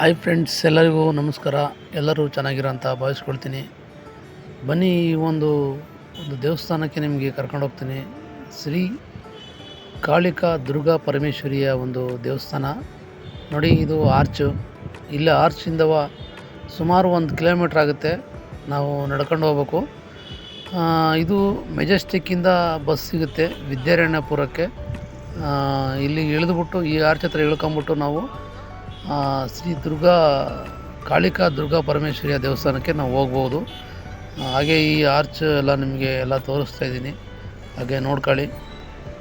Hi friends, ಎಲ್ಲರಿಗೂ ನಮಸ್ಕಾರ. ಎಲ್ಲರೂ ಚೆನ್ನಾಗಿರೋ ಅಂತ ಭಾವಿಸ್ಕೊಳ್ತೀನಿ. ಬನ್ನಿ ಈ ಒಂದು ಒಂದು ದೇವಸ್ಥಾನಕ್ಕೆ ನಿಮಗೆ ಕರ್ಕೊಂಡು ಹೋಗ್ತೀನಿ. ಶ್ರೀ ಕಾಳಿಕಾ ದುರ್ಗಾ ಪರಮೇಶ್ವರಿಯ ಒಂದು ದೇವಸ್ಥಾನ. ನೋಡಿ, ಇದು ಆರ್ಚು ಇಲ್ಲಿ ಆರ್ಚಿಂದವ ಸುಮಾರು ಒಂದು ಕಿಲೋಮೀಟ್ರ್ ಆಗುತ್ತೆ. ನಾವು ನಡ್ಕೊಂಡು ಹೋಗ್ಬೇಕು. ಇದು ಮೆಜೆಸ್ಟಿಕ್ಕಿಂದ ಬಸ್ ಸಿಗುತ್ತೆ ವಿದ್ಯಾರಣ್ಯಪುರಕ್ಕೆ. ಇಲ್ಲಿ ಇಳಿದುಬಿಟ್ಟು, ಈ ಆರ್ಚ್ ಹತ್ರ ಇಳ್ಕೊಂಬಿಟ್ಟು ನಾವು ಶ್ರೀ ದುರ್ಗಾ, ಕಾಳಿಕಾ ದುರ್ಗಾ ಪರಮೇಶ್ವರಿಯ ದೇವಸ್ಥಾನಕ್ಕೆ ನಾವು ಹೋಗ್ಬೋದು. ಹಾಗೆ ಈ ಆರ್ಚ್ ಎಲ್ಲ ನಿಮಗೆ ಎಲ್ಲ ತೋರಿಸ್ತಾ ಇದ್ದೀನಿ. ಹಾಗೆ ನೋಡ್ಕೊಳ್ಳಿ.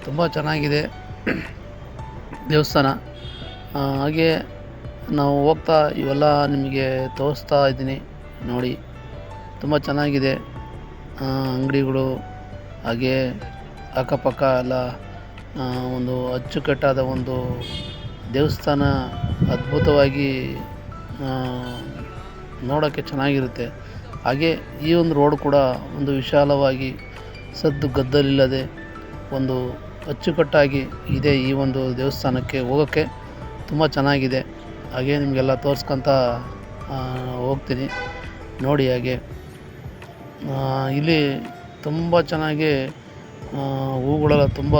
ತುಂಬ ಚೆನ್ನಾಗಿದೆ ದೇವಸ್ಥಾನ. ಹಾಗೆ ನಾವು ಹೋಗ್ತಾ ಇವೆಲ್ಲ ನಿಮಗೆ ತೋರಿಸ್ತಾ ಇದ್ದೀನಿ. ನೋಡಿ, ತುಂಬ ಚೆನ್ನಾಗಿದೆ. ಅಂಗಡಿಗಳು, ಹಾಗೆ ಅಕ್ಕಪಕ್ಕ ಎಲ್ಲ ಒಂದು ಅಚ್ಚುಕಟ್ಟಾದ ಒಂದು ದೇವಸ್ಥಾನ ಅದ್ಭುತವಾಗಿ ನೋಡೋಕ್ಕೆ ಚೆನ್ನಾಗಿರುತ್ತೆ. ಹಾಗೆ ಈ ಒಂದು ರೋಡ್ ಕೂಡ ಒಂದು ವಿಶಾಲವಾಗಿ ಸದ್ದು ಗದ್ದಲಿಲ್ಲದೆ ಒಂದು ಅಚ್ಚುಕಟ್ಟಾಗಿ ಇದೆ ಈ ಒಂದು ದೇವಸ್ಥಾನಕ್ಕೆ ಹೋಗೋಕ್ಕೆ ತುಂಬ ಚೆನ್ನಾಗಿದೆ. ಹಾಗೆ ನಿಮಗೆಲ್ಲ ತೋರಿಸ್ಕೊತ ಹೋಗ್ತೀನಿ. ನೋಡಿ ಹಾಗೆ. ಇಲ್ಲಿ ತುಂಬ ಚೆನ್ನಾಗಿ ಹೂಗಳೆಲ್ಲ ತುಂಬ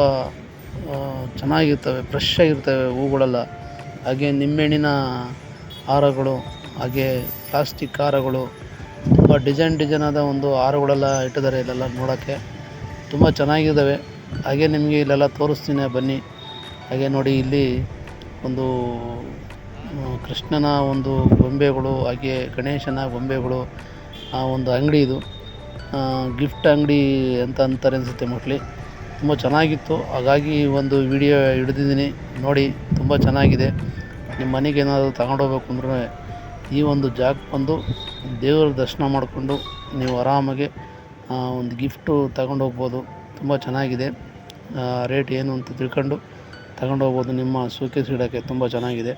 ಚೆನ್ನಾಗಿರ್ತವೆ ಫ್ರೆಶ್ ಆಗಿರ್ತವೆ ಹೂಗಳೆಲ್ಲ. ಹಾಗೆ ನಿಂಬೆಹಣ್ಣಿನ ಹಾರಗಳು, ಹಾಗೆ ಪ್ಲಾಸ್ಟಿಕ್ ಹಾರಗಳು, ತುಂಬ ಡಿಸೈನ್ ಡಿಸೈನ್ ಆದ ಒಂದು ಹಾರಗಳೆಲ್ಲ ಇಟ್ಟಿದ್ದಾರೆ ಇಲ್ಲೆಲ್ಲ ನೋಡೋಕ್ಕೆ. ತುಂಬ ಚೆನ್ನಾಗಿದ್ದಾವೆ. ಹಾಗೆ ನಿಮಗೆ ಇಲ್ಲೆಲ್ಲ ತೋರಿಸ್ತೀನಿ, ಬನ್ನಿ. ಹಾಗೆ ನೋಡಿ ಇಲ್ಲಿ ಒಂದು ಕೃಷ್ಣನ ಒಂದು ಗೊಂಬೆಗಳು, ಹಾಗೆ ಗಣೇಶನ ಗೊಂಬೆಗಳು, ಆ ಒಂದು ಅಂಗಡಿ ಇದು. ಗಿಫ್ಟ್ ಅಂಗಡಿ ಅಂತ ಅಂತಾರೆ ಅನಿಸುತ್ತೆ ಮೋಸ್ಟ್ಲಿ. ತುಂಬ ಚೆನ್ನಾಗಿತ್ತು. ಹಾಗಾಗಿ ಒಂದು ವಿಡಿಯೋ ಹಿಡಿದಿದ್ದೀನಿ. ನೋಡಿ, ತುಂಬ ಚೆನ್ನಾಗಿದೆ. ನಿಮ್ಮ ಮನೆಗೆ ಏನಾದರೂ ತಗೊಂಡೋಗ್ಬೇಕು ಅಂದ್ರೂ ಈ ಒಂದು ಜಾಗಕ್ಕೆ ಬಂದು ದೇವರ ದರ್ಶನ ಮಾಡಿಕೊಂಡು ನೀವು ಆರಾಮಾಗಿ ಒಂದು ಗಿಫ್ಟು ತಗೊಂಡು ಹೋಗ್ಬೋದು. ತುಂಬ ಚೆನ್ನಾಗಿದೆ. ರೇಟ್ ಏನು ಅಂತ ತಿಳ್ಕೊಂಡು ತಗೊಂಡು ಹೋಗ್ಬೋದು. ನಿಮ್ಮ ಸೂಕೇಸ್ ಇಡೋಕ್ಕೆ ತುಂಬ ಚೆನ್ನಾಗಿದೆ.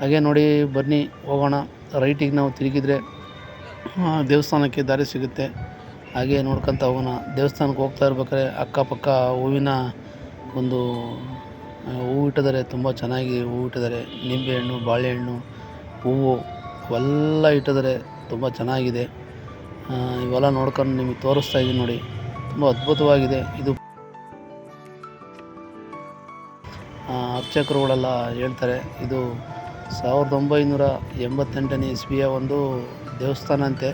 ಹಾಗೆ ನೋಡಿ, ಬನ್ನಿ, ಹೋಗೋಣ. ರೈಟಿಗೆ ನಾವು ತಿರುಗಿದ್ರೆ ದೇವಸ್ಥಾನಕ್ಕೆ ದಾರಿ ಸಿಗುತ್ತೆ. ಹಾಗೆ ನೋಡ್ಕೊತ ಹೋಗೋಣ. ದೇವಸ್ಥಾನಕ್ಕೆ ಹೋಗ್ತಾ ಇರ್ಬೇಕಾದ್ರೆ ಅಕ್ಕಪಕ್ಕ ಹೂವಿನ ಒಂದು ಹೂವು ಇಟ್ಟಿದ್ದಾರೆ. ತುಂಬ ಚೆನ್ನಾಗಿ ಹೂವು ಇಟ್ಟಿದ್ದಾರೆ. ನಿಂಬೆಹಣ್ಣು ಬಾಳೆಹಣ್ಣು ಹೂವು ಅವೆಲ್ಲ ಇಟ್ಟಿದ್ದಾರೆ. ತುಂಬ ಚೆನ್ನಾಗಿದೆ. ಇವೆಲ್ಲ ನೋಡ್ಕೊಂಡು ನಿಮಗೆ ತೋರಿಸ್ತಾ ಇದ್ದೀನಿ ನೋಡಿ. ತುಂಬ ಅದ್ಭುತವಾಗಿದೆ. ಇದು ಅರ್ಚಕರುಗಳೆಲ್ಲ ಹೇಳ್ತಾರೆ, ಇದು ಸಾವಿರದ ಒಂಬೈನೂರ ಎಂಬತ್ತೆಂಟನೇ ಇಸ್ವಿಯ ಒಂದು ದೇವಸ್ಥಾನ ಅಂತೆ.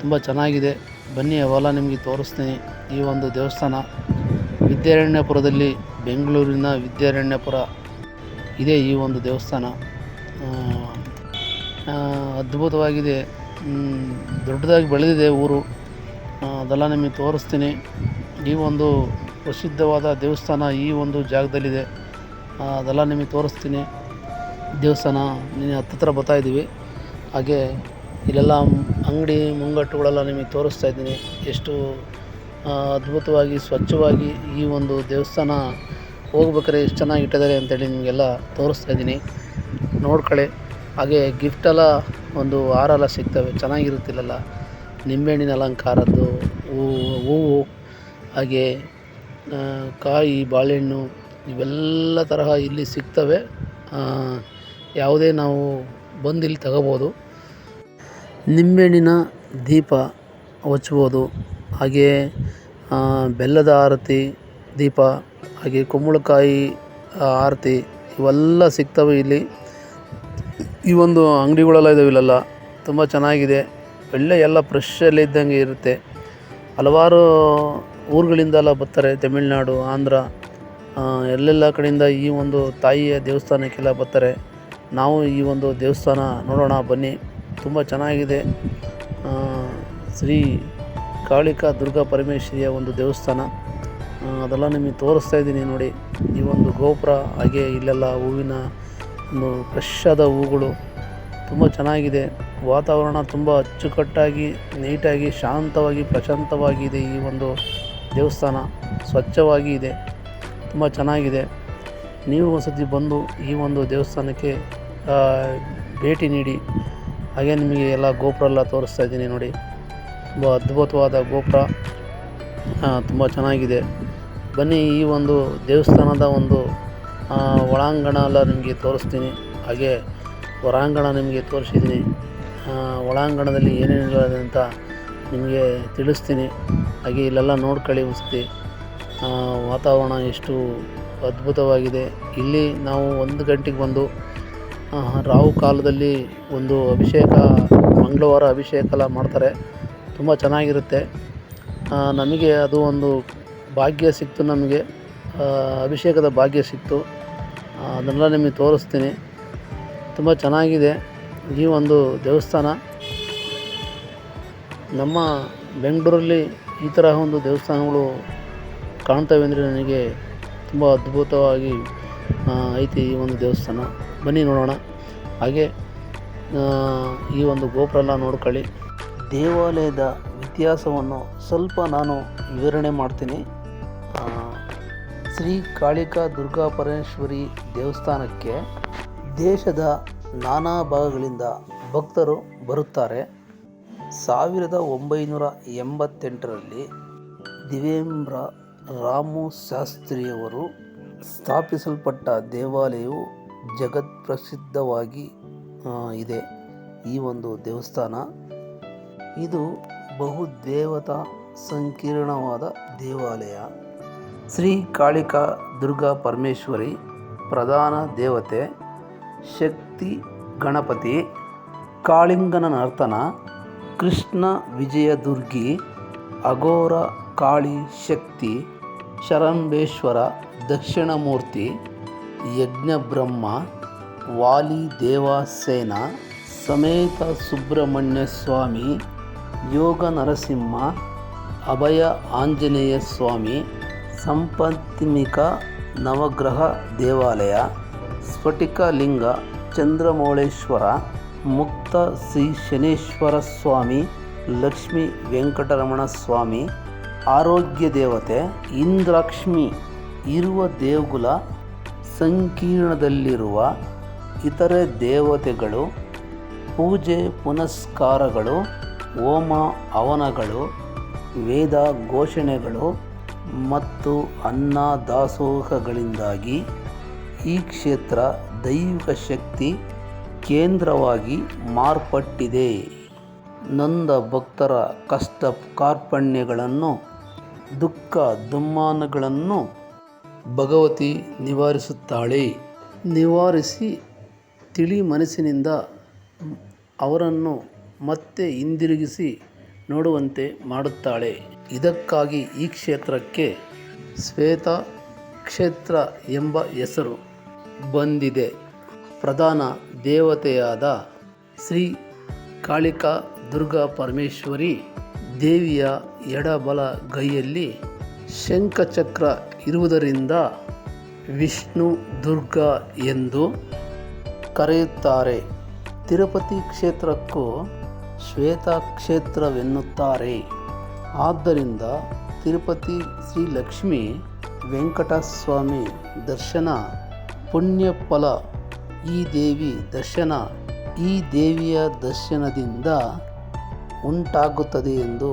ತುಂಬ ಚೆನ್ನಾಗಿದೆ. ಬನ್ನಿ ಅವೆಲ್ಲ ನಿಮಗೆ ತೋರಿಸ್ತೀನಿ. ಈ ಒಂದು ದೇವಸ್ಥಾನ ವಿದ್ಯಾರಣ್ಯಪುರದಲ್ಲಿ, ಬೆಂಗಳೂರಿನ ವಿದ್ಯಾರಣ್ಯಪುರ ಇದೆ ಈ ಒಂದು ದೇವಸ್ಥಾನ. ಅದ್ಭುತವಾಗಿದೆ. ದೊಡ್ಡದಾಗಿ ಬೆಳೆದಿದೆ ಊರು. ಅದೆಲ್ಲ ನಿಮಗೆ ತೋರಿಸ್ತೀನಿ. ಈ ಒಂದು ಪ್ರಸಿದ್ಧವಾದ ದೇವಸ್ಥಾನ ಈ ಒಂದು ಜಾಗದಲ್ಲಿದೆ. ಅದೆಲ್ಲ ನಿಮಗೆ ತೋರಿಸ್ತೀನಿ. ದೇವಸ್ಥಾನ ಹತ್ತತ್ರ ಬರ್ತಾ ಇದ್ದೀವಿ. ಹಾಗೆ ಇಲ್ಲೆಲ್ಲ ಅಂಗಡಿ ಮುಂಗಟ್ಟುಗಳೆಲ್ಲ ನಿಮಗೆ ತೋರಿಸ್ತಾ ಇದ್ದೀನಿ. ಎಷ್ಟು ಅದ್ಭುತವಾಗಿ, ಸ್ವಚ್ಛವಾಗಿ ಈ ಒಂದು ದೇವಸ್ಥಾನ ಹೋಗ್ಬೇಕಾದ್ರೆ ಎಷ್ಟು ಚೆನ್ನಾಗಿ ಇಟ್ಟಿದ್ದಾರೆ ಅಂತೇಳಿ ನಿಮಗೆಲ್ಲ ತೋರಿಸ್ತಾ ಇದ್ದೀನಿ. ನೋಡ್ಕೊಳ್ಳಿ. ಹಾಗೆ ಗಿಫ್ಟೆಲ್ಲ ಒಂದು ಹಾರ ಎಲ್ಲ ಸಿಗ್ತವೆ. ಚೆನ್ನಾಗಿರುತ್ತಿಲ್ಲಲ್ಲ. ನಿಂಬೆಹಣ್ಣಿನ ಅಲಂಕಾರದ್ದು ಹೂವು ಹೂವು, ಹಾಗೆ ಕಾಯಿ, ಬಾಳೆಹಣ್ಣು, ಇವೆಲ್ಲ ತರಹ ಇಲ್ಲಿ ಸಿಗ್ತವೆ. ಯಾವುದೇ ನಾವು ಬಂದು ಇಲ್ಲಿ ತಗೋಬೋದು. ನಿಂಬೆಹಣ್ಣಿನ ದೀಪ ಹಚ್ಬೋದು ಹಾಗೆ ಬೆಲ್ಲದ ಆರತಿ ದೀಪ, ಹಾಗೆ ಕುಂಬಳಕಾಯಿ ಆರತಿ ಇವೆಲ್ಲ ಸಿಗ್ತವೆ ಇಲ್ಲಿ. ಈ ಒಂದು ಅಂಗಡಿಗಳೆಲ್ಲ ಇದಾವೆ ಇಲ್ಲೆಲ್ಲ. ತುಂಬ ಚೆನ್ನಾಗಿದೆ. ಒಳ್ಳೆ ಎಲ್ಲ ಫ್ರೆಶಲ್ಲಿ ಇದ್ದಂಗೆ ಇರುತ್ತೆ. ಹಲವಾರು ಊರುಗಳಿಂದೆಲ್ಲ ಬರ್ತಾರೆ. ತಮಿಳುನಾಡು, ಆಂಧ್ರ ಎಲ್ಲೆಲ್ಲ ಕಡೆಯಿಂದ ಈ ಒಂದು ತಾಯಿಯ ದೇವಸ್ಥಾನಕ್ಕೆಲ್ಲ ಬರ್ತಾರೆ. ನಾವು ಈ ಒಂದು ದೇವಸ್ಥಾನ ನೋಡೋಣ ಬನ್ನಿ. ತುಂಬ ಚೆನ್ನಾಗಿದೆ. ಶ್ರೀ ಕಾಳಿಕಾ ದುರ್ಗಾ ಪರಮೇಶ್ವರಿಯ ಒಂದು ದೇವಸ್ಥಾನ. ಅದೆಲ್ಲ ನಿಮಗೆ ತೋರಿಸ್ತಾ ಇದ್ದೀನಿ ನೋಡಿ. ಈ ಒಂದು ಗೋಪುರ, ಹಾಗೆ ಇಲ್ಲೆಲ್ಲ ಹೂವಿನ ಒಂದು ಫ್ರೆಶ್ ಹೂಗಳು ತುಂಬ ಚೆನ್ನಾಗಿದೆ. ವಾತಾವರಣ ತುಂಬ ಅಚ್ಚುಕಟ್ಟಾಗಿ, ನೀಟಾಗಿ, ಶಾಂತವಾಗಿ ಪ್ರಶಾಂತವಾಗಿದೆ ಈ ಒಂದು ದೇವಸ್ಥಾನ. ಸ್ವಚ್ಛವಾಗಿ ಇದೆ. ತುಂಬ ಚೆನ್ನಾಗಿದೆ. ನೀವು ಒಂದ್ಸತಿ ಬಂದು ಈ ಒಂದು ದೇವಸ್ಥಾನಕ್ಕೆ ಭೇಟಿ ನೀಡಿ. ಹಾಗೆ ನಿಮಗೆ ಎಲ್ಲ ಗೋಪುರ ಎಲ್ಲ ತೋರಿಸ್ತಾ ಇದ್ದೀನಿ ನೋಡಿ. ತುಂಬ ಅದ್ಭುತವಾದ ಗೋಪುರ. ತುಂಬ ಚೆನ್ನಾಗಿದೆ. ಬನ್ನಿ ಈ ಒಂದು ದೇವಸ್ಥಾನದ ಒಂದು ಒಳಾಂಗಣ ಎಲ್ಲ ನಿಮಗೆ ತೋರಿಸ್ತೀನಿ. ಹಾಗೆ ಹೊರಾಂಗಣ ನಿಮಗೆ ತೋರಿಸಿದ್ದೀನಿ. ಒಳಾಂಗಣದಲ್ಲಿ ಏನೇನಿದೆ ಅಂತ ನಿಮಗೆ ತಿಳಿಸ್ತೀನಿ. ಹಾಗೆ ಇಲ್ಲೆಲ್ಲ ನೋಡ್ಕೊಳ್ಳಿ ಉಸ್ತಿ ವಾತಾವರಣ ಎಷ್ಟು ಅದ್ಭುತವಾಗಿದೆ. ಇಲ್ಲಿ ನಾವು ಒಂದು ಗಂಟೆಗೆ ಬಂದು ರಾಹು ಕಾಲದಲ್ಲಿ ಒಂದು ಅಭಿಷೇಕ, ಮಂಗಳವಾರ ಅಭಿಷೇಕ ಎಲ್ಲ ಮಾಡ್ತಾರೆ. ತುಂಬ ಚೆನ್ನಾಗಿರುತ್ತೆ. ನಮಗೆ ಅದು ಒಂದು ಭಾಗ್ಯ ಸಿಕ್ತು ನಮಗೆ. ಅಭಿಷೇಕದ ಭಾಗ್ಯ ಸಿಕ್ತು. ಅದನ್ನೆಲ್ಲ ನಿಮಗೆ ತೋರಿಸ್ತೀನಿ. ತುಂಬ ಚೆನ್ನಾಗಿದೆ. ಈ ಒಂದು ದೇವಸ್ಥಾನ. ನಮ್ಮ ಬೆಂಗಳೂರಲ್ಲಿ ಈ ತರಹ ಒಂದು ದೇವಸ್ಥಾನಗಳು ಕಾಣ್ತವೆ ಅಂದರೆ ನನಗೆ ತುಂಬ ಅದ್ಭುತವಾಗಿ ಐತಿ ಈ ಒಂದು ದೇವಸ್ಥಾನ. ಬನ್ನಿ ನೋಡೋಣ. ಹಾಗೆ ಈ ಒಂದು ಗೋಪುರ ಎಲ್ಲ ನೋಡ್ಕೊಳ್ಳಿ. ದೇವಾಲಯದ ಇತಿಹಾಸವನ್ನು ಸ್ವಲ್ಪ ನಾನು ವಿವರಣೆ ಮಾಡ್ತೀನಿ. ಶ್ರೀ ಕಾಳಿಕಾ ದುರ್ಗಾ ಪರಮೇಶ್ವರಿ ದೇವಸ್ಥಾನಕ್ಕೆ ದೇಶದ ನಾನಾ ಭಾಗಗಳಿಂದ ಭಕ್ತರು ಬರುತ್ತಾರೆ. ಸಾವಿರದ ಒಂಬೈನೂರ ಎಂಬತ್ತೆಂಟರಲ್ಲಿ ದಿವೇಂದ್ರ ರಾಮು ಶಾಸ್ತ್ರಿಯವರು ಸ್ಥಾಪಿಸಲ್ಪಟ್ಟ ದೇವಾಲಯವು ಜಗತ್ಪ್ರಸಿದ್ಧವಾಗಿ ಇದೆ ಈ ಒಂದು ದೇವಸ್ಥಾನ. ಇದು ಬಹುದೇವತಾ ಸಂಕೀರ್ಣವಾದ ದೇವಾಲಯ. ಶ್ರೀ ಕಾಳಿಕಾ ದುರ್ಗಾ ಪರಮೇಶ್ವರಿ ಪ್ರಧಾನ ದೇವತೆ, ಶಕ್ತಿ ಗಣಪತಿ, ಕಾಳಿಂಗನ ನರ್ತನ, ಕೃಷ್ಣ ವಿಜಯ ದುರ್ಗಿ, ಅಘೋರ ಕಾಳಿ ಶಕ್ತಿ ಶರಂಬೇಶ್ವರ ದಕ್ಷಿಣಮೂರ್ತಿ ಯಜ್ಞಬ್ರಹ್ಮ ವಾಲಿ ದೇವಸೇನ, ಸಮೇತ ಸುಬ್ರಹ್ಮಣ್ಯ ಸ್ವಾಮಿ, ಯೋಗ ನರಸಿಂಹ, ಅಭಯ ಆಂಜನೇಯ ಸ್ವಾಮಿ ಸಂಪತ್ಮಿಕ ನವಗ್ರಹ ದೇವಾಲಯ, ಸ್ಫಟಿಕ ಲಿಂಗ, ಚಂದ್ರಮೌಳೇಶ್ವರ, ಮುಕ್ತ ಶ್ರೀ ಶನೇಶ್ವರ ಸ್ವಾಮಿ, ಲಕ್ಷ್ಮೀ ವೆಂಕಟರಮಣ ಸ್ವಾಮಿ, ಆರೋಗ್ಯ ದೇವತೆ ಇಂದ್ರಾಕ್ಷ್ಮಿ ಇರುವ ದೇಗುಲ ಸಂಕೀರ್ಣದಲ್ಲಿರುವ ಇತರೆ ದೇವತೆಗಳು, ಪೂಜೆ ಪುನಸ್ಕಾರಗಳು, ಹೋಮ ಹವನಗಳು, ವೇದ ಘೋಷಣೆಗಳು ಮತ್ತು ಅನ್ನದಾಸೋಹಗಳಿಂದಾಗಿ ಈ ಕ್ಷೇತ್ರ ದೈವಿಕ ಶಕ್ತಿ ಕೇಂದ್ರವಾಗಿ ಮಾರ್ಪಟ್ಟಿದೆ. ನೊಂದ ಭಕ್ತರ ಕಷ್ಟ ಕಾರ್ಪಣ್ಯಗಳನ್ನು, ದುಃಖ ದುಮ್ಮಾನಗಳನ್ನು ಭಗವತಿ ನಿವಾರಿಸುತ್ತಾಳೆ. ನಿವಾರಿಸಿ ತಿಳಿ ಮನಸ್ಸಿನಿಂದ ಅವರನ್ನು ಮತ್ತೆ ಹಿಂದಿರುಗಿಸಿ ನೋಡುವಂತೆ ಮಾಡುತ್ತಾಳೆ. ಇದಕ್ಕಾಗಿ ಈ ಕ್ಷೇತ್ರಕ್ಕೆ ಶ್ವೇತ ಕ್ಷೇತ್ರ ಎಂಬ ಹೆಸರು ಬಂದಿದೆ. ಪ್ರಧಾನ ದೇವತೆಯಾದ ಶ್ರೀ ಕಾಳಿಕಾ ದುರ್ಗಾ ಪರಮೇಶ್ವರಿ ದೇವಿಯ ಎಡಬಲ ಗೈಯಲ್ಲಿ ಶಂಖಚಕ್ರ ಇರುವುದರಿಂದ ವಿಷ್ಣು ದುರ್ಗ ಎಂದು ಕರೆಯುತ್ತಾರೆ. ತಿರುಪತಿ ಕ್ಷೇತ್ರಕ್ಕೂ ಶ್ವೇತ ಕ್ಷೇತ್ರವೆನ್ನುತ್ತಾರೆ. ಆದ್ದರಿಂದ ತಿರುಪತಿ ಶ್ರೀ ಲಕ್ಷ್ಮೀ ವೆಂಕಟಸ್ವಾಮಿ ದರ್ಶನ ಪುಣ್ಯ ಫಲ ಈ ದೇವಿ ದರ್ಶನ ಈ ದೇವಿಯ ದರ್ಶನದಿಂದ ಉಂಟಾಗುತ್ತದೆ ಎಂದು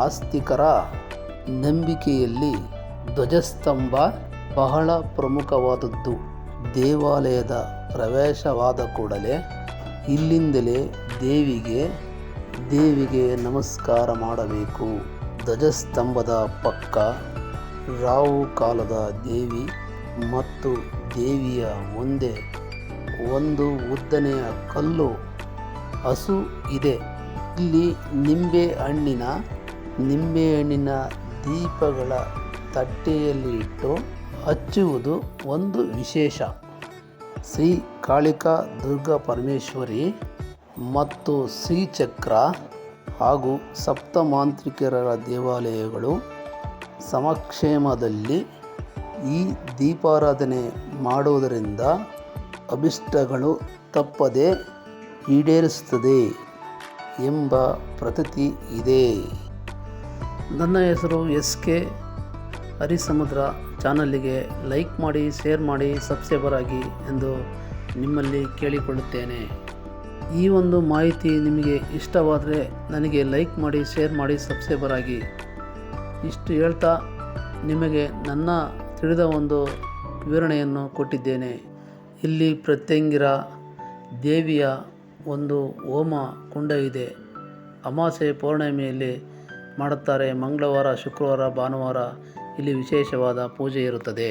ಆಸ್ತಿಕರ ನಂಬಿಕೆಯಲ್ಲಿ ಧ್ವಜಸ್ತಂಭ ಬಹಳ ಪ್ರಮುಖವಾದದ್ದು. ದೇವಾಲಯದ ಪ್ರವೇಶವಾದ ಕೂಡಲೇ ಇಲ್ಲಿಂದಲೇ ದೇವಿಗೆ ದೇವಿಗೆ ನಮಸ್ಕಾರ ಮಾಡಬೇಕು. ಧ್ವಜಸ್ತಂಭದ ಪಕ್ಕ ರಾವು ಕಾಲದ ದೇವಿ ಮತ್ತು ದೇವಿಯ ಮುಂದೆ ಒಂದು ಉದ್ದನೆಯ ಕಲ್ಲು ಹಸು ಇದೆ. ಇಲ್ಲಿ ನಿಂಬೆ ಹಣ್ಣಿನ ನಿಂಬೆಹಣ್ಣಿನ ದೀಪಗಳ ತಟ್ಟೆಯಲ್ಲಿ ಇಟ್ಟು ಹಚ್ಚುವುದು ಒಂದು ವಿಶೇಷ. ಶ್ರೀ ಕಾಳಿಕಾ ದುರ್ಗಾ ಪರಮೇಶ್ವರಿ ಮತ್ತು ಶ್ರೀಚಕ್ರ ಹಾಗೂ ಸಪ್ತಮಾಂತ್ರಿಕರ ದೇವಾಲಯಗಳು ಸಮಕ್ಷೇಮದಲ್ಲಿ ಈ ದೀಪಾರಾಧನೆ ಮಾಡುವುದರಿಂದ ಅಭಿಷ್ಟಗಳು ತಪ್ಪದೆ ಈಡೇರಿಸುತ್ತದೆ ಎಂಬ ಪ್ರತೀತಿ ಇದೆ. ನನ್ನ ಹೆಸರು ಎಸ್ ಕೆ ಹರಿಸಮುದ್ರ ಚಾನಲ್ಲಿಗೆ ಲೈಕ್ ಮಾಡಿ, ಶೇರ್ ಮಾಡಿ, ಸಬ್ಸ್ಕ್ರೈಬರ್ ಆಗಿ ಎಂದು ನಿಮ್ಮಲ್ಲಿ ಕೇಳಿಕೊಳ್ಳುತ್ತೇನೆ. ಈ ಒಂದು ಮಾಹಿತಿ ನಿಮಗೆ ಇಷ್ಟವಾದರೆ ನನಗೆ ಲೈಕ್ ಮಾಡಿ, ಶೇರ್ ಮಾಡಿ, ಸಬ್ಸ್ಕ್ರೈಬರ್ ಆಗಿ. ಇಷ್ಟು ಹೇಳ್ತಾ ನಿಮಗೆ ನನ್ನ ತಿಳಿದ ಒಂದು ವಿವರಣೆಯನ್ನು ಕೊಟ್ಟಿದ್ದೇನೆ. ಇಲ್ಲಿ ಪ್ರತ್ಯಂಗಿರ ದೇವಿಯ ಒಂದು ಹೋಮ ಕುಂಡ ಇದೆ. ಅಮಾಸೆ ಪೌರ್ಣಿಮೆಯಲ್ಲಿ ಮಾಡುತ್ತಾರೆ ಮಂಗಳವಾರ, ಶುಕ್ರವಾರ, ಭಾನುವಾರ. ಇಲ್ಲಿ ವಿಶೇಷವಾದ ಪೂಜೆ ಇರುತ್ತದೆ.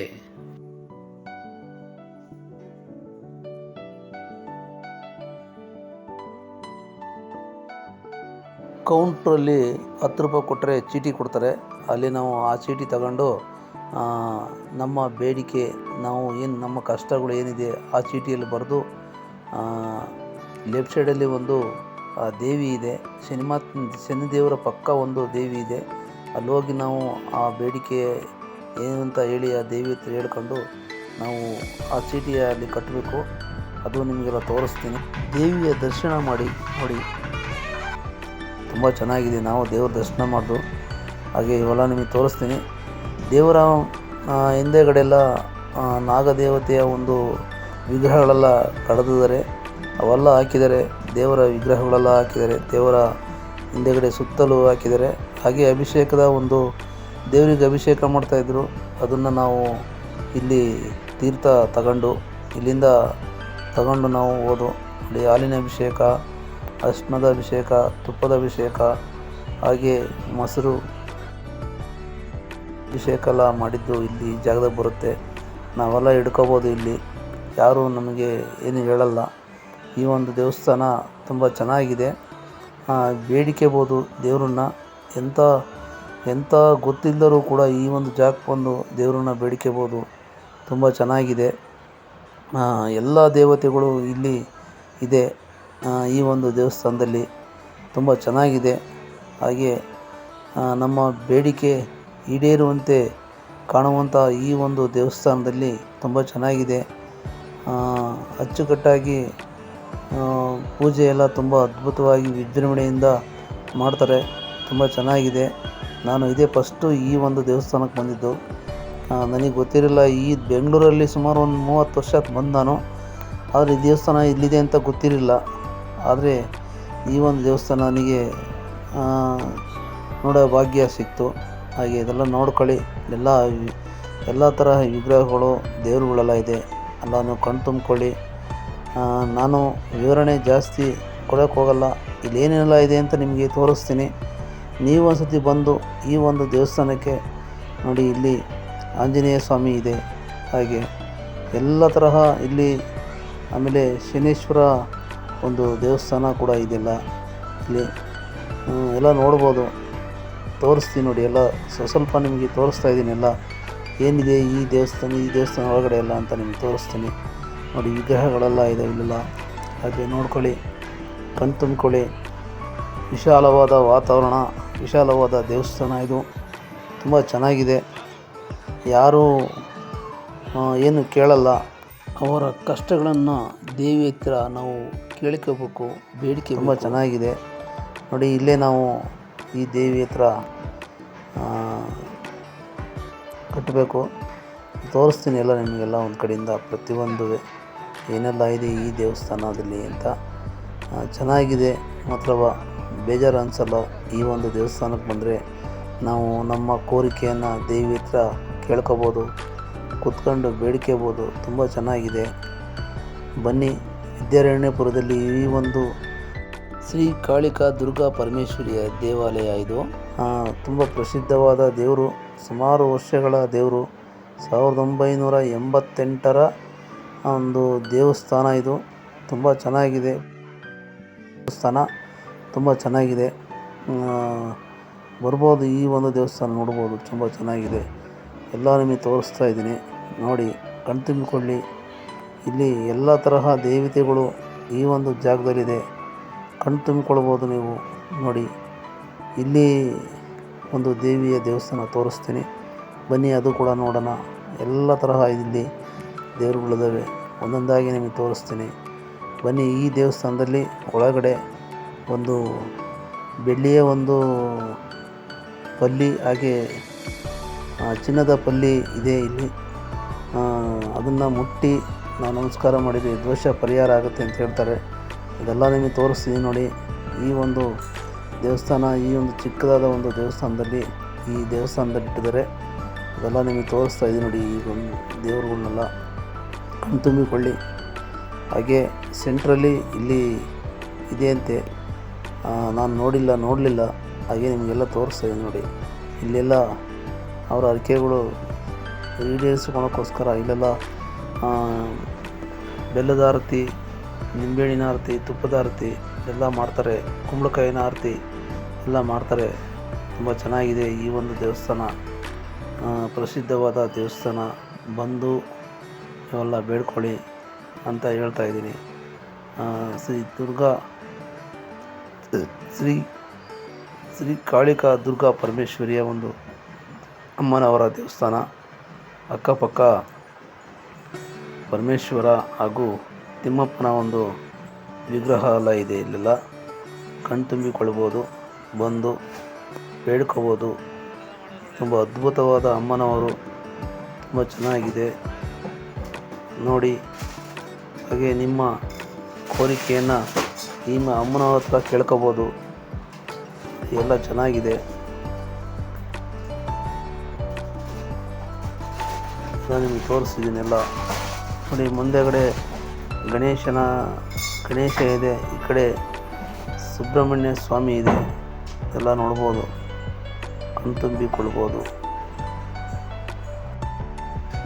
ಕೌಂಟ್ರಲ್ಲಿ ಹತ್ತು ರೂಪಾಯಿ ಕೊಟ್ಟರೆ ಚೀಟಿ ಕೊಡ್ತಾರೆ. ಅಲ್ಲಿ ನಾವು ಆ ಚೀಟಿ ತಗೊಂಡು ನಮ್ಮ ಬೇಡಿಕೆ, ನಾವು ಏನು ನಮ್ಮ ಕಷ್ಟಗಳು ಏನಿದೆ ಆ ಚೀಟಿಯಲ್ಲಿ ಬರೆದು ಲೆಫ್ಟ್ ಸೈಡಲ್ಲಿ ಒಂದು ದೇವಿ ಇದೆ. ಸಿನಿಮಾ ಶನಿದೇವರ ಪಕ್ಕ ಒಂದು ದೇವಿ ಇದೆ. ಅಲ್ಲಿ ಹೋಗಿ ನಾವು ಆ ಬೇಡಿಕೆ ಏನು ಅಂತ ಹೇಳಿ ಆ ದೇವಿ ಹತ್ರ ಹೇಳ್ಕೊಂಡು ನಾವು ಆ ಚೀಟಿ ಅಲ್ಲಿ ಕಟ್ಟಬೇಕು. ಅದು ನಿಮಗೆಲ್ಲ ತೋರಿಸ್ತೀನಿ. ದೇವಿಯ ದರ್ಶನ ಮಾಡಿ, ನೋಡಿ. ತುಂಬ ಚೆನ್ನಾಗಿದೆ. ನಾವು ದೇವ್ರ ದರ್ಶನ ಮಾಡಿದ್ರು ಹಾಗೆ ಇವೆಲ್ಲ ನಿಮಗೆ ತೋರಿಸ್ತೀನಿ. ದೇವರ ಹಿಂದೆಗಡೆ ಹಿಂದೆಗಡೆಲ್ಲ ನಾಗದೇವತೆಯ ಒಂದು ವಿಗ್ರಹಗಳೆಲ್ಲ ಕಳೆದಿದ್ದಾರೆ ಅವೆಲ್ಲ ಹಾಕಿದ್ದಾರೆ. ದೇವರ ವಿಗ್ರಹಗಳೆಲ್ಲ ಹಾಕಿದ್ದಾರೆ. ದೇವರ ಹಿಂದೆಗಡೆ ಸುತ್ತಲೂ ಹಾಕಿದ್ದಾರೆ. ಹಾಗೆ ಅಭಿಷೇಕದ ಒಂದು ದೇವರಿಗೆ ಅಭಿಷೇಕ ಮಾಡ್ತಾಯಿದ್ರು ಅದನ್ನು ನಾವು ಇಲ್ಲಿ ತೀರ್ಥ ತಗೊಂಡು, ಇಲ್ಲಿಂದ ತಗೊಂಡು ನಾವು ಹೋದು. ಅಲ್ಲಿ ಹಾಲಿನ ಅಭಿಷೇಕ ಅಶ್ಮದ ಅಭಿಷೇಕ, ತುಪ್ಪದ ಅಭಿಷೇಕ, ಹಾಗೆ ಮೊಸರು ಅಭಿಷೇಕ ಎಲ್ಲ ಮಾಡಿದ್ದು ಇಲ್ಲಿ ಜಾಗದಾಗ ಬರುತ್ತೆ. ನಾವೆಲ್ಲ ಹಿಡ್ಕೋಬೋದು ಇಲ್ಲಿ. ಯಾರೂ ನಮಗೆ ಏನು ಹೇಳಲ್ಲ. ಈ ಒಂದು ದೇವಸ್ಥಾನ ತುಂಬ ಚೆನ್ನಾಗಿದೆ. ಬೇಡಿಕೆಬೋದು ದೇವ್ರನ್ನ. ಎಂಥ ಎಂಥ ಗೊತ್ತಿಲ್ಲದರೂ ಕೂಡ ಈ ಒಂದು ಜಾಗಕ್ಕೆ ಬಂದು ದೇವ್ರನ್ನ ಬೇಡಿಕೆಬೋದು ತುಂಬ ಚೆನ್ನಾಗಿದೆ. ಎಲ್ಲ ದೇವತೆಗಳು ಇಲ್ಲಿ ಇದೆ. ಈ ಒಂದು ದೇವಸ್ಥಾನದಲ್ಲಿ ತುಂಬ ಚೆನ್ನಾಗಿದೆ. ಹಾಗೆ ನಮ್ಮ ಬೇಡಿಕೆ ಈಡೇರುವಂತೆ ಕಾಣುವಂಥ ಈ ಒಂದು ದೇವಸ್ಥಾನದಲ್ಲಿ ತುಂಬ ಚೆನ್ನಾಗಿದೆ. ಅಚ್ಚುಕಟ್ಟಾಗಿ ಪೂಜೆ ಎಲ್ಲ ತುಂಬ ಅದ್ಭುತವಾಗಿ ವಿಜೃಂಭಣೆಯಿಂದ ಮಾಡ್ತಾರೆ. ತುಂಬ ಚೆನ್ನಾಗಿದೆ. ನಾನು ಇದೇ ಫಸ್ಟು ಈ ಒಂದು ದೇವಸ್ಥಾನಕ್ಕೆ ಬಂದಿದ್ದು. ನನಗೆ ಗೊತ್ತಿರಲಿಲ್ಲ, ಈ ಬೆಂಗಳೂರಲ್ಲಿ ಸುಮಾರು ಒಂದು ಮೂವತ್ತು ವರ್ಷ ಬಂದು ನಾನು. ಆದರೆ ಈ ದೇವಸ್ಥಾನ ಇಲ್ಲಿದೆ ಅಂತ ಗೊತ್ತಿರಲಿಲ್ಲ. ಆದರೆ ಈ ಒಂದು ದೇವಸ್ಥಾನ ನನಗೆ ನೋಡೋ ಭಾಗ್ಯ ಸಿಕ್ತು. ಹಾಗೆ ಇದೆಲ್ಲ ನೋಡ್ಕೊಳ್ಳಿ. ಎಲ್ಲ ಎಲ್ಲ ತರಹ ವಿಗ್ರಹಗಳು, ದೇವರುಗಳೆಲ್ಲ ಇದೆ. ಎಲ್ಲ ಕಣ್ಣು ಕಣ್ ತುಂಬ್ಕೊಳ್ಳಿ ನಾನು ವಿವರಣೆ ಜಾಸ್ತಿ ಕೊಡೋಕ್ಕೋಗಲ್ಲ. ಇಲ್ಲಿ ಏನೆಲ್ಲ ಇದೆ ಅಂತ ನಿಮಗೆ ತೋರಿಸ್ತೀನಿ. ನೀವು ಒಂದ್ಸತಿ ಬಂದು ಈ ಒಂದು ದೇವಸ್ಥಾನಕ್ಕೆ ನೋಡಿ, ಇಲ್ಲಿ ಆಂಜನೇಯ ಸ್ವಾಮಿ ಇದೆ. ಹಾಗೆ ಎಲ್ಲ ತರಹ ಇಲ್ಲಿ ಆಮೇಲೆ ಶನೇಶ್ವರ ಒಂದು ದೇವಸ್ಥಾನ ಕೂಡ ಇದೆಲ್ಲ. ಇಲ್ಲಿ ಎಲ್ಲ ನೋಡ್ಬೋದು. ತೋರಿಸ್ತೀನಿ ನೋಡಿ, ಎಲ್ಲ ಸ್ವ- ಸ್ವಲ್ಪ ನಿಮಗೆ ತೋರಿಸ್ತಾ ಇದ್ದೀನಿ ಎಲ್ಲ. ಏನಿದೆ ಈ ದೇವಸ್ಥಾನ ಈ ದೇವಸ್ಥಾನ ಒಳಗಡೆ ಎಲ್ಲ ಅಂತ ನಿಮಗೆ ತೋರಿಸ್ತೀನಿ. ನೋಡಿ, ವಿಗ್ರಹಗಳೆಲ್ಲ ಇದೆ ಇಲ್ಲೆಲ್ಲ. ಹಾಗೆ ನೋಡ್ಕೊಳ್ಳಿ ಕಣ್ ತುಂಬಿಕೊಳ್ಳಿ ವಿಶಾಲವಾದ ವಾತಾವರಣ. ವಿಶಾಲವಾದ ದೇವಸ್ಥಾನ ಇದು. ತುಂಬ ಚೆನ್ನಾಗಿದೆ. ಯಾರೂ ಏನು ಕೇಳಲ್ಲ. ಅವರ ಕಷ್ಟಗಳನ್ನು ದೇವಿ ಹತ್ರ ನಾವು ಕೇಳ್ಕೋಬೇಕು ಬೇಡಿಕೆ ತುಂಬ ಚೆನ್ನಾಗಿದೆ. ನೋಡಿ ಇಲ್ಲೇ ನಾವು ಈ ದೇವಿ ಹತ್ರ ಕಟ್ಟಬೇಕು. ತೋರಿಸ್ತೀನಿ ಎಲ್ಲ ನಿಮಗೆಲ್ಲ ಒಂದು ಕಡೆಯಿಂದ ಪ್ರತಿಯೊಂದು ಏನೆಲ್ಲ ಇದೆ ಈ ದೇವಸ್ಥಾನದಲ್ಲಿ ಅಂತ. ಚೆನ್ನಾಗಿದೆ ಮಾತ್ರ ಬೇಜಾರು ಅನಿಸಲ್ಲ ಈ ಒಂದು ದೇವಸ್ಥಾನಕ್ಕೆ ಬಂದರೆ ನಾವು ನಮ್ಮ ಕೋರಿಕೆಯನ್ನು ದೇವಿ ಹತ್ರ ಕೇಳ್ಕೊಬೋದು, ಕೂತ್ಕೊಂಡು ಬೇಡಿಕೆಬೋದು, ತುಂಬ ಚೆನ್ನಾಗಿದೆ. ಬನ್ನಿ, ವಿದ್ಯಾರಣ್ಯಪುರದಲ್ಲಿ ಈ ಒಂದು ಶ್ರೀ ಕಾಳಿಕಾ ದುರ್ಗಾ ಪರಮೇಶ್ವರಿಯ ದೇವಾಲಯ ಇದು. ತುಂಬ ಪ್ರಸಿದ್ಧವಾದ ದೇವರು, ಸುಮಾರು ವರ್ಷಗಳ ದೇವರು. ಸಾವಿರದ ಒಂಬೈನೂರ ಎಂಬತ್ತೆಂಟರ ಒಂದು ದೇವಸ್ಥಾನ ಇದು. ತುಂಬ ಚೆನ್ನಾಗಿದೆ ದೇವಸ್ಥಾನ. ತುಂಬ ಚೆನ್ನಾಗಿದೆ. ಬರ್ಬೋದು ಈ ಒಂದು ದೇವಸ್ಥಾನ ನೋಡ್ಬೋದು. ತುಂಬ ಚೆನ್ನಾಗಿದೆ. ಎಲ್ಲ ನಿಮಗೆ ತೋರಿಸ್ತಾ ಇದ್ದೀನಿ. ನೋಡಿ ಕಣ್ತುಂಬಿಕೊಳ್ಳಿ ಇಲ್ಲಿ ಎಲ್ಲ ತರಹ ದೇವತೆಗಳು ಈ ಒಂದು ಜಾಗದಲ್ಲಿದೆ. ಕಣ್ ತುಂಬಿಕೊಳ್ಬೋದು ನೀವು. ನೋಡಿ, ಇಲ್ಲಿ ಒಂದು ದೇವಿಯ ದೇವಸ್ಥಾನ ತೋರಿಸ್ತೀನಿ. ಬನ್ನಿ, ಅದು ಕೂಡ ನೋಡೋಣ. ಎಲ್ಲ ತರಹ ಇಲ್ಲಿ ದೇವರುಗಳಿದ್ದಾವೆ. ಒಂದೊಂದಾಗಿ ನಿಮಗೆ ತೋರಿಸ್ತೀನಿ. ಬನ್ನಿ, ಈ ದೇವಸ್ಥಾನದಲ್ಲಿ ಒಳಗಡೆ ಒಂದು ಬೆಳ್ಳಿಯ ಒಂದು ಪಲ್ಲಿ ಹಾಗೆ ಚಿನ್ನದ ಪಲ್ಲಿ ಇದೆ ಇಲ್ಲಿ. ಅದನ್ನು ಮುಟ್ಟಿ ನಾವು ನಮಸ್ಕಾರ ಮಾಡಿದರೆ ದೋಷ ಪರಿಹಾರ ಆಗುತ್ತೆ ಅಂತ ಹೇಳ್ತಾರೆ. ಇದೆಲ್ಲ ನಿಮಗೆ ತೋರಿಸ್ತೀನಿ ನೋಡಿ. ಈ ಒಂದು ದೇವಸ್ಥಾನ, ಈ ಒಂದು ಚಿಕ್ಕದಾದ ಒಂದು ದೇವಸ್ಥಾನದಲ್ಲಿ ಈ ದೇವಸ್ಥಾನದಲ್ಲಿ ಇಟ್ಟಿದ್ದಾರೆ. ಅದೆಲ್ಲ ನಿಮಗೆ ತೋರಿಸ್ತಾ ಇದ್ದೀನಿ ನೋಡಿ ಈ ಒಂದು ದೇವರುಗಳನ್ನೆಲ್ಲ ಕಣ್ತುಂಬಿಕೊಳ್ಳಿ. ಹಾಗೆ ಸೆಂಟ್ರಲ್ಲಿ ಇಲ್ಲಿ ಇದೆಯಂತೆ ನಾನು ನೋಡಿಲ್ಲ, ನೋಡಲಿಲ್ಲ. ಹಾಗೆ ನಿಮಗೆಲ್ಲ ತೋರಿಸ್ತಾ ನೋಡಿ. ಇಲ್ಲೆಲ್ಲ ಅವರ ಅರಿಕೆಗಳು ಈಡೇರಿಸಿಕೊಳ್ಳೋಕ್ಕೋಸ್ಕರ ಇಲ್ಲೆಲ್ಲ ಬೆಲ್ಲದ ಆರತಿ, ನಿಂಬೆಹಣ್ಣಿನ ಆರತಿ, ತುಪ್ಪದ ಆರತಿ ಎಲ್ಲ ಮಾಡ್ತಾರೆ. ಕುಂಬಳಕಾಯಿನ ಆರತಿ ಎಲ್ಲ ಮಾಡ್ತಾರೆ. ತುಂಬ ಚೆನ್ನಾಗಿದೆ ಈ ಒಂದು ದೇವಸ್ಥಾನ. ಪ್ರಸಿದ್ಧವಾದ ದೇವಸ್ಥಾನ. ಬಂದು ಇವೆಲ್ಲ ಬೇಡ್ಕೊಳ್ಳಿ ಅಂತ ಹೇಳ್ತಾ ಇದ್ದೀನಿ. ಶ್ರೀ ದುರ್ಗಾ ಶ್ರೀ ಶ್ರೀ ಕಾಳಿಕಾ ದುರ್ಗಾ ಪರಮೇಶ್ವರಿಯ ಒಂದು ಅಮ್ಮನವರ ದೇವಸ್ಥಾನ. ಅಕ್ಕಪಕ್ಕ ಪರಮೇಶ್ವರ ಹಾಗೂ ತಿಮ್ಮಪ್ಪನ ಒಂದು ವಿಗ್ರಹ ಎಲ್ಲ ಇದೆ ಇಲ್ಲೆಲ್ಲ. ಕಣ್ತುಂಬಿಕೊಳ್ಬೋದು ಬಂದು ಬೇಡ್ಕೋಬೋದು ತುಂಬ ಅದ್ಭುತವಾದ ಅಮ್ಮನವರು, ತುಂಬ ಚೆನ್ನಾಗಿದೆ. ನೋಡಿ, ಹಾಗೆ ನಿಮ್ಮ ಕೋರಿಕೆಯನ್ನು ನಿಮ್ಮ ಅಮ್ಮನ ಹತ್ರ ಕೇಳ್ಕೊಬೋದು. ಎಲ್ಲ ಚೆನ್ನಾಗಿದೆ. ನಾನು ನಿಮಗೆ ಎಲ್ಲ. ನೋಡಿ, ಮುಂದೆಗಡೆ ಗಣೇಶನ, ಗಣೇಶ ಇದೆ. ಈ ಕಡೆ ಸುಬ್ರಹ್ಮಣ್ಯ ಸ್ವಾಮಿ ಇದೆ. ಎಲ್ಲ ನೋಡ್ಬೋದು. ಕಣ್ತುಂಬಿಕೊಳ್ಬೋದು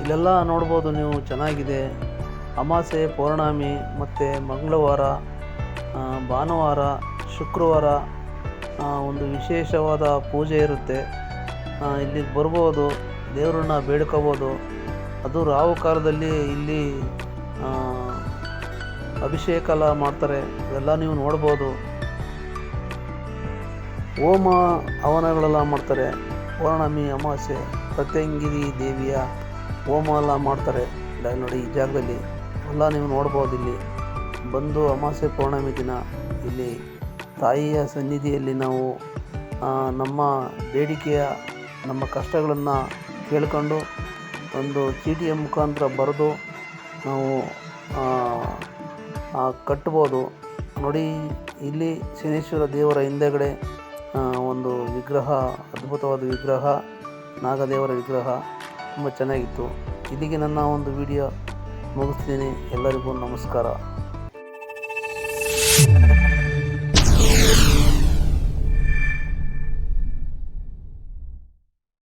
ಇಲ್ಲೆಲ್ಲ ನೋಡ್ಬೋದು ನೀವು ಚೆನ್ನಾಗಿದೆ. ಅಮಾಸೆ, ಪೌರ್ಣಮಿ ಮತ್ತು ಮಂಗಳವಾರ. ಭಾನುವಾರ, ಶುಕ್ರವಾರ ಒಂದು ವಿಶೇಷವಾದ ಪೂಜೆ ಇರುತ್ತೆ. ಇಲ್ಲಿಗೆ ಬರ್ಬೋದು, ದೇವರನ್ನ ಬೇಡ್ಕೋಬೋದು. ಅದು ರಾಹು ಕಾಲದಲ್ಲಿ ಇಲ್ಲಿ ಅಭಿಷೇಕ ಎಲ್ಲ ಮಾಡ್ತಾರೆ. ಇವೆಲ್ಲ ನೀವು ನೋಡ್ಬೋದು. ಹೋಮ ಹವನಗಳೆಲ್ಲ ಮಾಡ್ತಾರೆ. ಪೌರ್ಣಮಿ, ಅಮಾವಾಸ್ಯೆ, ಪ್ರತ್ಯಂಗಿರಿ ದೇವಿಯ ಹೋಮ ಎಲ್ಲ ಮಾಡ್ತಾರೆ ನೋಡಿ, ಈ ಜಾಗದಲ್ಲಿ. ಎಲ್ಲ ನೀವು ನೋಡ್ಬೋದು ಇಲ್ಲಿ. ಬಂದು ಅಮಾವಾಸ್ಯೆ ಪೌರ್ಣಮಿ ದಿನ ಇಲ್ಲಿ ತಾಯಿಯ ಸನ್ನಿಧಿಯಲ್ಲಿ ನಾವು ನಮ್ಮ ಬೇಡಿಕೆಯ, ನಮ್ಮ ಕಷ್ಟಗಳನ್ನು ಕೇಳಿಕೊಂಡು ಒಂದು ಚೀಟಿಯ ಮುಖಾಂತರ ಬರೆದು ನಾವು ಕಟ್ಬೋದು ನೋಡಿ, ಇಲ್ಲಿ ಶನೇಶ್ವರ ದೇವರ ಹಿಂದೆಗಡೆ ಒಂದು ವಿಗ್ರಹ, ಅದ್ಭುತವಾದ ವಿಗ್ರಹ, ನಾಗದೇವರ ವಿಗ್ರಹ ತುಂಬ ಚೆನ್ನಾಗಿತ್ತು. ಇಲ್ಲಿಗೆ ನನ್ನ ಒಂದು ವಿಡಿಯೋ ಮುಗಿಸ್ತೀನಿ. ಎಲ್ಲರಿಗೂ ನಮಸ್ಕಾರ.